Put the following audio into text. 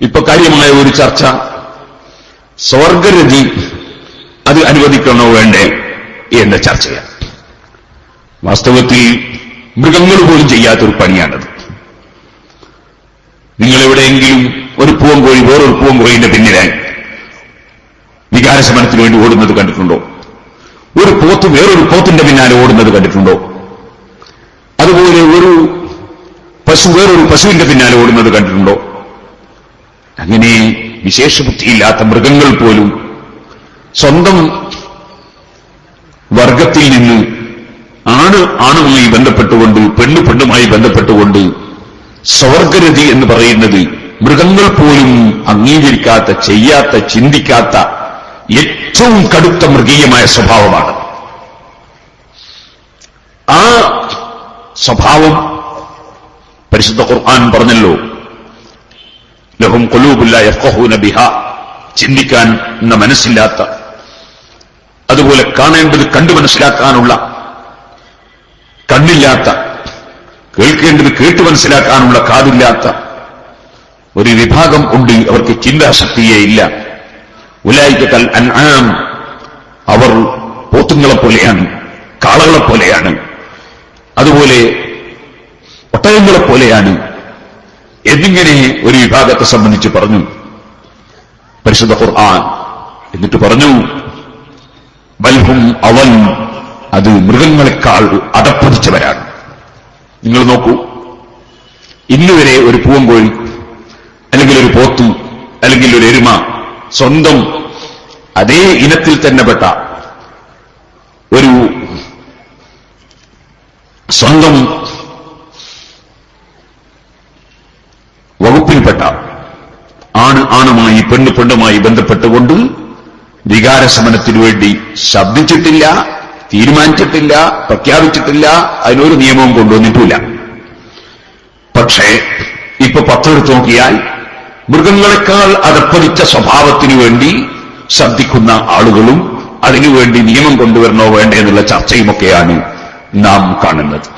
ഇപ്പൊ കാര്യമായ ഒരു ചർച്ച. സ്വർഗരതി അത് അനുവദിക്കണോ വേണ്ടേ എന്ന ചർച്ചയാണ്. വാസ്തവത്തിൽ മൃഗങ്ങൾ പോലും ചെയ്യാത്തൊരു പണിയാണത്. നിങ്ങളെവിടെയെങ്കിലും ഒരു പൂവൻകോഴി വേറൊരു പൂവൻകോഴിന്റെ പിന്നിലായി വികാരശമനത്തിന് വേണ്ടി ഓടുന്നത് കണ്ടിട്ടുണ്ടോ? ഒരു പോത്ത് വേറൊരു പോത്തിന്റെ പിന്നാലെ ഓടുന്നത് കണ്ടിട്ടുണ്ടോ? അതുപോലെ ഒരു പശു വേറൊരു പശുവിന്റെ പിന്നാലെ ഓടുന്നത് കണ്ടിട്ടുണ്ടോ? അങ്ങനെ വിശേഷബുദ്ധിയില്ലാത്ത മൃഗങ്ങൾ പോലും സ്വന്തം വർഗത്തിൽ നിന്ന് ആണ് ആണുമായി ബന്ധപ്പെട്ടുകൊണ്ട് പെണ്ണ് പെണ്ണുമായി ബന്ധപ്പെട്ടുകൊണ്ട് സ്വർഗരതി എന്ന് പറയുന്നത് മൃഗങ്ങൾ പോലും അംഗീകരിക്കാത്ത ചെയ്യാത്ത ചിന്തിക്കാത്ത ഏറ്റവും കടുത്ത മൃഗീയമായ സ്വഭാവമാണ്. ആ സ്വഭാവം പരിശുദ്ധ ഖുർആൻ പറഞ്ഞല്ലോ ലഹും കൊലൂബുല്ല യഫ്ഹൂന ബിഹ. ചിന്തിക്കാൻ എന്ന മനസ്സില്ലാത്ത. അതുപോലെ കാണേണ്ടത് കണ്ടു മനസ്സിലാക്കാനുള്ള. കണ്ണില്ലാത്ത. കേൾക്കേണ്ടത് കേട്ടു മനസ്സിലാക്കാനുള്ള കാതില്ലാത്ത. ഒരു വിഭാഗം ഉണ്ട് അവർക്ക് ചിന്താശക്തിയേ ഇല്ല. ഉലായിക്കൽ അൻആം. അവർ പോത്തുങ്ങളെ പോലെയാണ് കാളകളെ പോലെയാണ്. അതുപോലെ ഒട്ടകങ്ങളെ പോലെയാണ്. എന്നിങ്ങനെ ഒരു വിഭാഗത്തെ സംബന്ധിച്ച് പറഞ്ഞു. പരിശുദ്ധ ഖുർആൻ എന്നിട്ട് പറഞ്ഞു ബൽഹും അവൻ അത് മൃഗങ്ങളെക്കാൾ അടപ്പതിച്ചവരാണ് നിങ്ങൾ നോക്കൂ ഇന്നുവരെ ഒരു പൂവൻകോഴി അല്ലെങ്കിൽ ഒരു പോത്തു അല്ലെങ്കിൽ ഒരു എരുമ സ്വന്തം അതേ ഇനത്തിൽ തന്നെ പെട്ട ഒരു സ്വന്തം വകുപ്പിൽപ്പെട്ട ആണ് ആണുമായി പെണ്ണ് പെണ്ണുമായി ബന്ധപ്പെട്ടുകൊണ്ട് വികാരശമനത്തിനു വേണ്ടി ശബ്ദിച്ചിട്ടില്ല തീരുമാനിച്ചിട്ടില്ല പ്രഖ്യാപിച്ചിട്ടില്ല അതിനൊരു നിയമവും കൊണ്ടുവന്നിട്ടില്ല. പക്ഷേ ഇപ്പൊ പത്തെടുത്ത് നോക്കിയാൽ മൃഗങ്ങളെക്കാൾ അടപ്പതിച്ച സ്വഭാവത്തിനു വേണ്ടി ശബ്ദിക്കുന്ന ആളുകളും അതിനുവേണ്ടി നിയമം കൊണ്ടുവരണോ വേണ്ടേ എന്നുള്ള ചർച്ചയുമൊക്കെയാണ് നാം കാണുന്നത്.